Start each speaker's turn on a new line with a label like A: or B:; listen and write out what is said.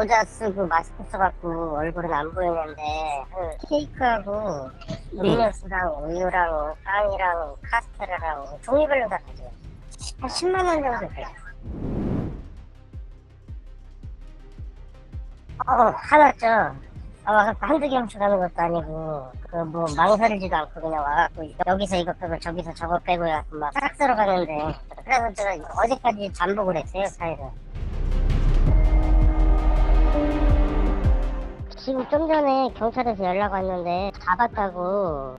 A: 모자 쓰고 마스크 써갖고 얼굴은 안 보이는데 그 케이크하고 음료수랑 우유랑 빵이랑 카스테라랑 종류별로 다 가져요. 한 10만 원 정도 돼요. 어, 화났죠. 아, 와갖고 한두 개 훔쳐가는 것도 아니고, 그 뭐 망설이지도 않고 그냥 와갖고 여기서 이거 빼고 저기서 저거 빼고 해갖고 막싹 들어가는데, 그래서 제가 어제까지 잠복을 했어요, 사회를. 지금 좀 전에 경찰에서 연락 왔는데 잡았다고.